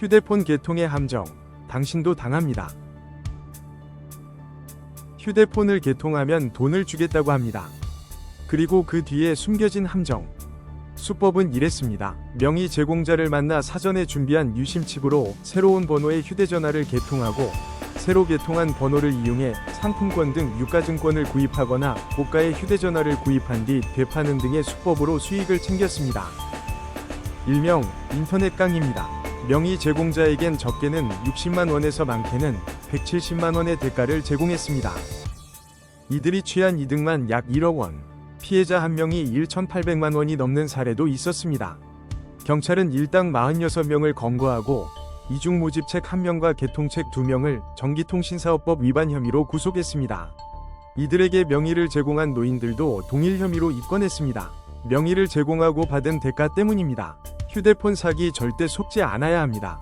휴대폰 개통의 함정, 당신도 당합니다. 휴대폰을 개통하면 돈을 주겠다고 합니다. 그리고 그 뒤에 숨겨진 함정. 수법은 이랬습니다. 명의 제공자를 만나 사전에 준비한 유심칩으로 새로운 번호의 휴대전화를 개통하고 새로 개통한 번호를 이용해 상품권 등 유가증권을 구입하거나 고가의 휴대전화를 구입한 뒤 되파는 등의 수법으로 수익을 챙겼습니다. 일명 인터넷 강입니다. 명의 제공자에겐 적게는 60만 원에서 많게는 170만 원의 대가를 제공했습니다. 이들이 취한 이득만 약 1억 원. 피해자 한 명이 1,800만 원이 넘는 사례도 있었습니다. 경찰은 일당 46명을 검거하고 이중 모집책 1명과 개통책 2명을 전기통신사업법 위반 혐의로 구속했습니다. 이들에게 명의를 제공한 노인들도 동일 혐의로 입건했습니다. 명의를 제공하고 받은 대가 때문입니다. 휴대폰 사기 절대 속지 않아야 합니다.